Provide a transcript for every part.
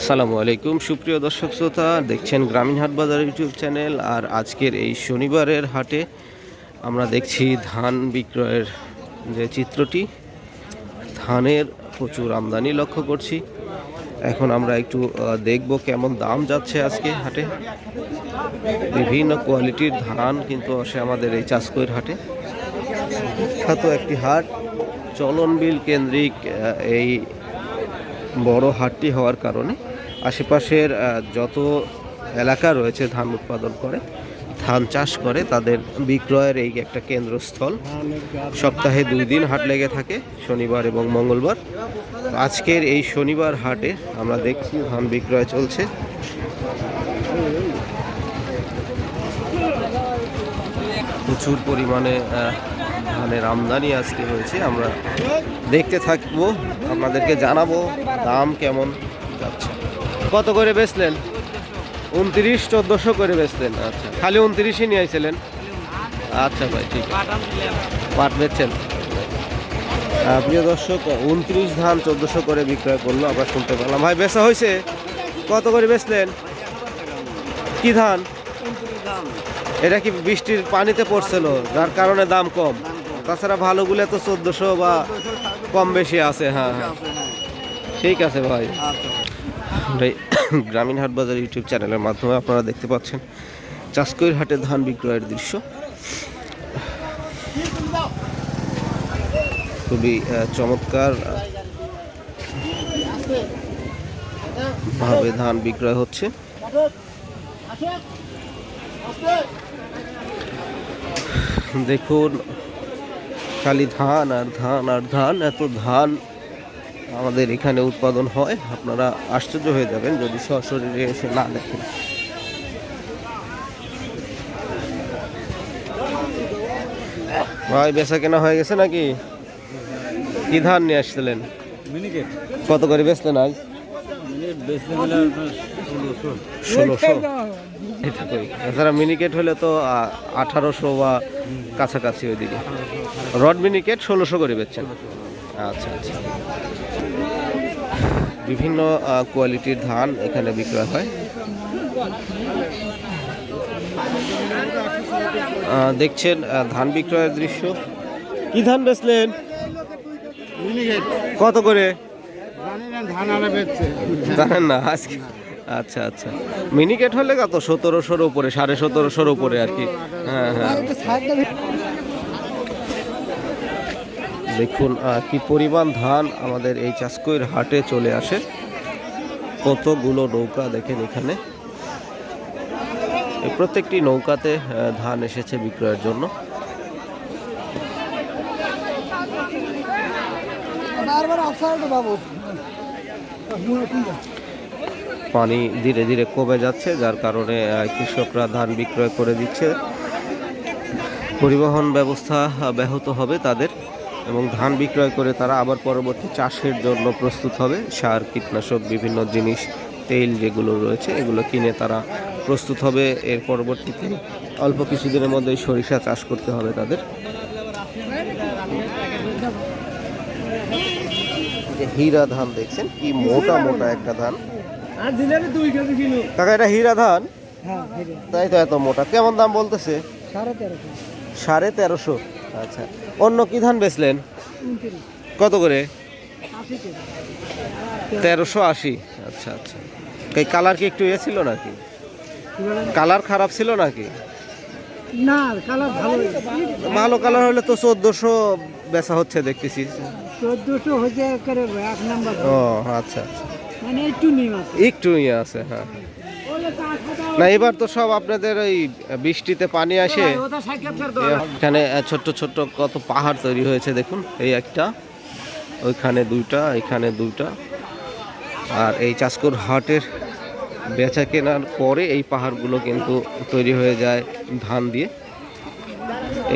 আসসালামু আলাইকুম। সুপ্রিয় দর্শক শ্রোতা, দেখছেন গ্রামীণ হাট বাজার ইউটিউব চ্যানেল। আর আজকের এই শনিবারের হাটে আমরা দেখছি ধান বিক্রয়ের যে চিত্রটি, ধানের প্রচুর আমদানি লক্ষ্য করছি। এখন আমরা একটু দেখব কেমন দাম যাচ্ছে আজকে হাটে। বিভিন্ন কোয়ালিটির ধান কিন্তু আসে আমাদের এই চাষকৈর হাটে। বিখ্যাত একটি হাট চলনবিল কেন্দ্রিক এই বড় হাটটি হওয়ার কারণে আশেপাশের যত এলাকা রয়েছে ধান উৎপাদন করে, ধান চাষ করে, তাদের বিক্রয়ের এই একটা কেন্দ্রস্থল। সপ্তাহে দুই দিন হাট লেগে থাকে, শনিবার এবং মঙ্গলবার। আজকের এই শনিবার হাটে আমরা দেখছি ধান বিক্রয় চলছে। প্রচুর পরিমাণে ধানের আমদানি আজকে হয়েছে। আমরা দেখতে থাকব, আপনাদেরকে জানাব দাম কেমন যাচ্ছে। কত করে বেচলেন? উনত্রিশ, চোদ্দোশো করে বেচলেন। আচ্ছা খালি উনত্রিশই নিয়ে আইছিলেন? আচ্ছা ভাই, ঠিক। পাট বেচছেন? প্রিয় দর্শক, উনত্রিশ ধান, চোদ্দোশো করে বিক্রয় করল আবার শুনতে পেলাম। ভাই, বেচা হয়েছে? কত করে বেচলেন? কি ধান? এটা কি বৃষ্টির পানিতে পড়ছিল? যার কারণে দাম কম। তাছাড়া ভালোগুলো তো চোদ্দোশো বা কম বেশি আছে হ্যাঁ হ্যাঁ। ঠিক আছে ভাই। গ্রামীণ হাট বাজার ইউটিউব চ্যানেলের মাধ্যমে আপনারা দেখতে পাচ্ছেন চাষকৈর হাটে ধান বিক্রয়ের দৃশ্য। খুবই চমৎকার ভাবে ধান বিক্রয় হচ্ছে। দেখুন খালি ধান আর ধান আর ধান এত ধান আমাদের এখানে উৎপাদন হয়। আপনারা আশ্চর্য হয়ে যাবেন যদি সশরীরে এসে না দেখেন। ভাই বেচা কেনা হয়ে গেছে নাকি? কি ধান নিয়ে আসছিলেন? কত করে বেচলেন আজ? ষোলোশো। এছাড়া মিনিকেট হলে তো আঠারোশো বা কাছাকাছি ওইদিকে। রড মিনিকেট ষোলোশো করে বেচছেন। আচ্ছা আচ্ছা। বিভিন্ন কোয়ালিটির ধান এখানে বিক্রয় হয়। দেখছেন ধান বিক্রয়ের দৃশ্য। কি ধান বেচলেন? মিনিকেট কত করে? জানেন না, আজকে আচ্ছা আচ্ছা। মিনিকেট হলে কত? সতেরোশোর উপরে, সাড়ে সতেরোশোর উপরে আর কি। হ্যাঁ হ্যাঁ। দেখুন কি পরিমাণ ধান আমাদের এই চাষকইর হাটে চলে আসে। কতগুলো নৌকা দেখেন এখানে। প্রত্যেকটি নৌকাতে ধান এসেছে বিক্রয়ের জন্য। পানি ধীরে ধীরে কমে যাচ্ছে, যার কারণে কৃষকরা ধান বিক্রয় করে দিচ্ছে। পরিবহন ব্যবস্থা ব্যাহত হবে তাদের এবং ধান বিক্রয় করে তারা আবার পরবর্তী চাষের জন্য প্রস্তুত হবে। সার, কীটনাশক, বিভিন্ন জিনিস, তেল যেগুলো রয়েছে, এগুলো কিনে তারা প্রস্তুত হবে। এর পরবর্তীতে অল্প কিছুদিনের মধ্যেই সরিষা চাষ করতে হবে তাদের। যে হীরা ধান দেখছেন কি মোটা মোটা একটা ধান। কাকা এটা হীরা ধান? হ্যাঁ তাই তো এত মোটা। কেমন দাম বলতেছে? সাড়ে তেরোশো। আচ্ছা। অন্য কি ধান বেচলেন? কত করে? তেরোশো আশি। আচ্ছা আচ্ছা। এই কালার কি একটু ইয়ে ছিল নাকি? কালার খারাপ ছিল নাকি? না কালার ভালো ভালো কালার হলে তো চোদ্দোশো বেচা হচ্ছে দেখতেছি। চোদ্দশো একেবারে এক নাম্বার। ও আচ্ছা আচ্ছা। মানে একটু একটু ইয়ে আছে হ্যাঁ। না এবার তো সব আপনাদের ওই বৃষ্টিতে পানি আসে। এখানে ছোট্ট ছোট্ট কত পাহাড় তৈরি হয়েছে দেখুন। এই একটা ওইখানে দুইটা এখানে দুইটা। আর এই চাষকর হাটের বেচা কেনার পরে এই পাহাড়গুলো কিন্তু তৈরি হয়ে যায় ধান দিয়ে।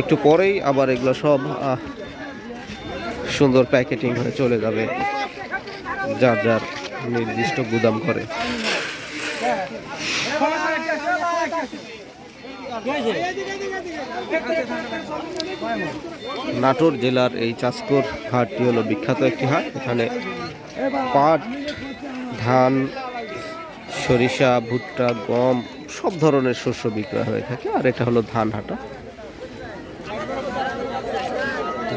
একটু পরেই আবার এগুলো সব সুন্দর প্যাকেটিং হয়ে চলে যাবে। যার যার নির্দিষ্ট গুদাম করে নাটোর জেলার এই চাষকর হাটটি হলো বিখ্যাত একটি হাট। এখানে পাট, ধান, সরিষা, ভুট্টা, গম সব ধরনের শস্য বিক্রয় হয়ে থাকে। আর এটা হলো ধান হাটা।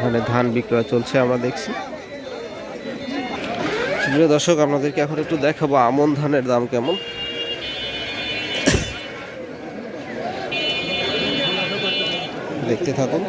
এখানে ধান বিক্রয় চলছে, আমরা দেখছি। প্রিয় দর্শক, আপনাদেরকে এখন একটু দেখাবো আমন ধানের দাম কেমন। দেখতে থাকুন।